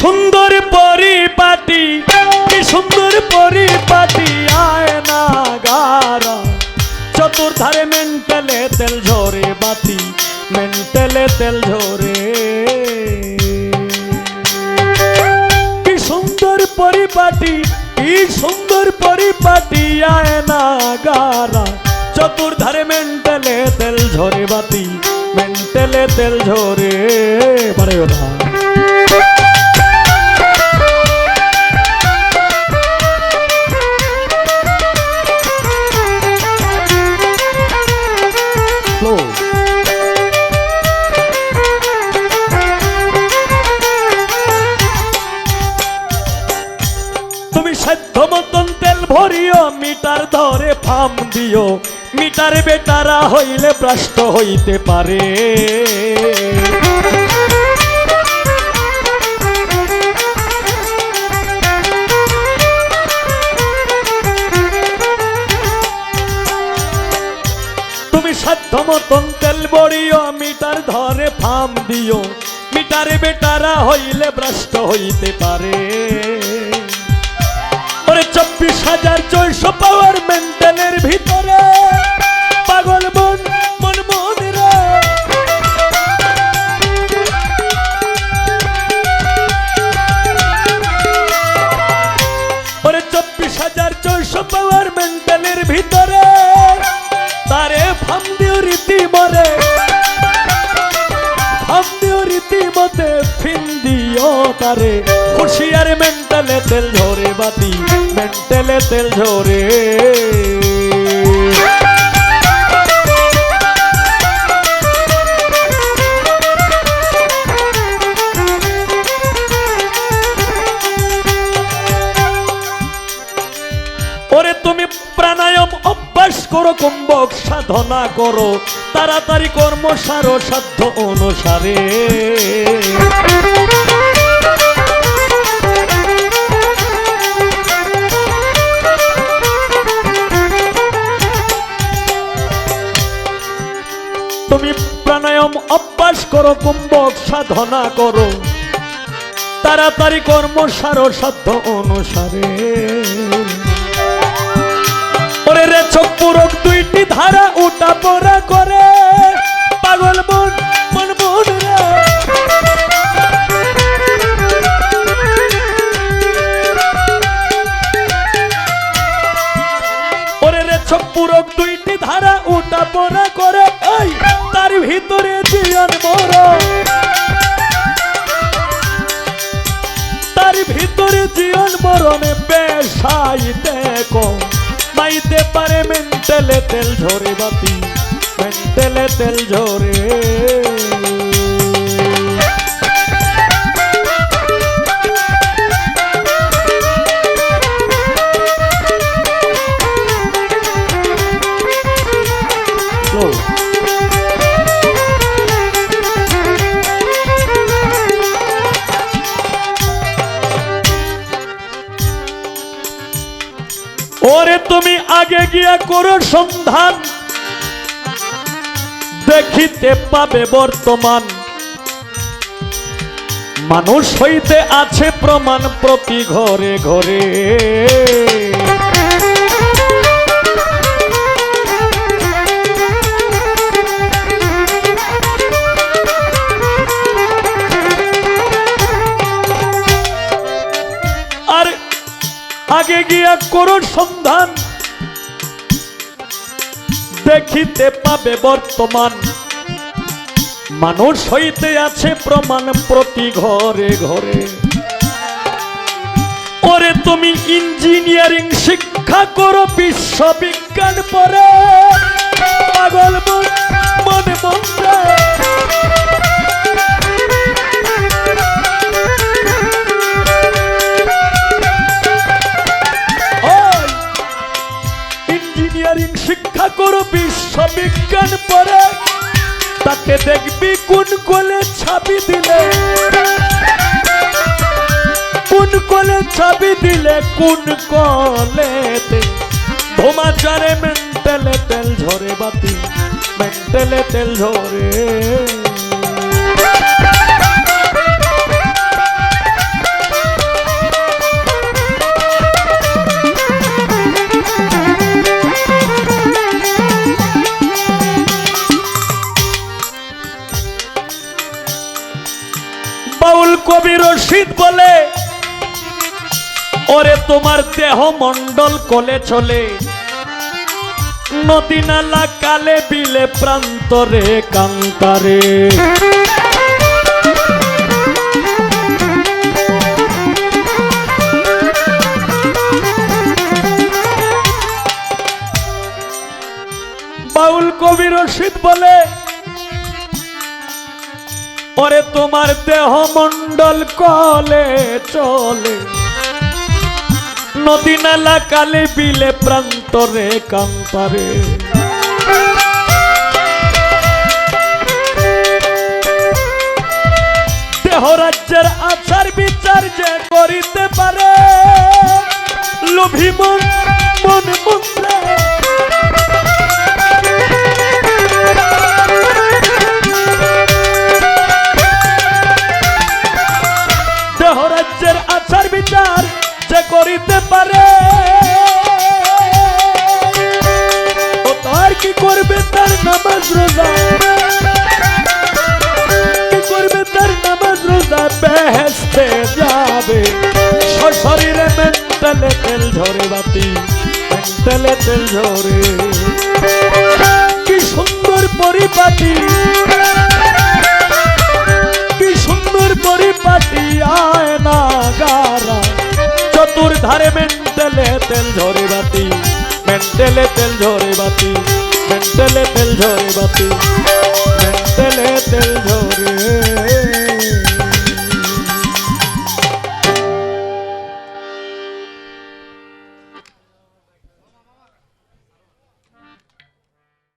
সুন্দর পরিপাটি, কি সুন্দর পরিপাটি, আয় না গারা চতুর্ধারে মেন্টালে তেল ঝরে বাতি, মেন্টালে তেল ঝরে। কি সুন্দর পরিপাটি, কি সুন্দর পরিপাটি, আয় না গারা চতুর্ধারে মেন্টালে তেল ঝরে বাতি, মেন্টালে তেল ঝরে ভরিও মিটার ধরে ফাম দিও। মিটার বেটারা হইলে ভ্রষ্ট হইতে পারে। তুমি সাধ্য তেল বড়িও, মিটার ধরে ফাম দিও। মিটারে বেটারা হইলে ভ্রষ্ট হইতে পারে। হাজার ছয়শো পাওয়ার মেন্টেনের ভিতরে। মতে ফিন দিও তারে। হুঁশিয়ার মেন্টালে তেল ঝরে বাতি, মেন্টালে তেল ঝরে। ওরে তুমি প্রাণায়াম অভ্যাস করো কুম্ভক। সাধনা করো, তাড়াতাড়ি কর্ম সারো সাধ্য অনুসারে। তুমি প্রাণায়াম অভ্যাস করো, কুম্ভক সাধনা করো, তাড়াতাড়ি কর্ম সারো সাধ্য অনুসারে। ওরে রে চোখ দুইটি ধারা উটা পড়া করে। পাগল মন মন মন ওরে দুইটি ধারা উটা পড়া করে। এই, তার ভিতরে জীবন মরা। তার ভিতরে জীবন মরণে পেশাইতে কম মাইতে পারে মেন্টেলে তেল ঝরে বাতি মেন্টেলে তেল ঝরে। ওরে তুমি আগে গিয়া করো সন্ধান। দেখিতে পাবে বর্তমান। মানুষ হইতে আছে প্রমাণ প্রতি ঘরে ঘরে। আগে গিয়া করো সন্ধান। দেখিতে পাবে বর্তমান। মানুষ হইতে আছে প্রমাণ প্রতি ঘরে ঘরে। ওরে তুমি ইঞ্জিনিয়ারিং শিক্ষা করো, বিশ্ববিজ্ঞান পরে পাগল মন, মনে তাকে দেখবি কোন কোলে ছাবি দিলে? কোন কোলে ছাবি দিলে, কোন কলেতে? ধোমাচারে মেন্টেলে তেল ঝরে বাতি, মেন্টেলে তেল ঝরে। কবি রশিদ বলে, ওরে তোমার দেহ মন্ডল কলে চলে। নদী নালা কালে বিলে প্রান্তরে কান্তারে। বাউল কবি রশিদ বলে ওরে তোমার দেহ মন্ডল কলে চলে। নদী নালা কালে বিলে প্রান্তরে কান্তরে দেহ রাজ্যের আচার বিচার যে করিতে পারে, লোভী মন মন মন্ত্রে রাজ্যের আচার বিচার যে করিতে পারে। ও তার কি করবে তার নামাজ রোজা? কি করবে তার নামাজ রোজা? বেহেস্তে যাবে। শরীরে মেন্টালে তেল ঝরে বাতি, মেন্টালে তেল ঝরে। কি সুন্দর পরিপাটি। ঝরে বাতি মেন্টেলে তেল ঝরে বাতি মেন্টেলে তেল ঝরে বাতি মেন্টেলে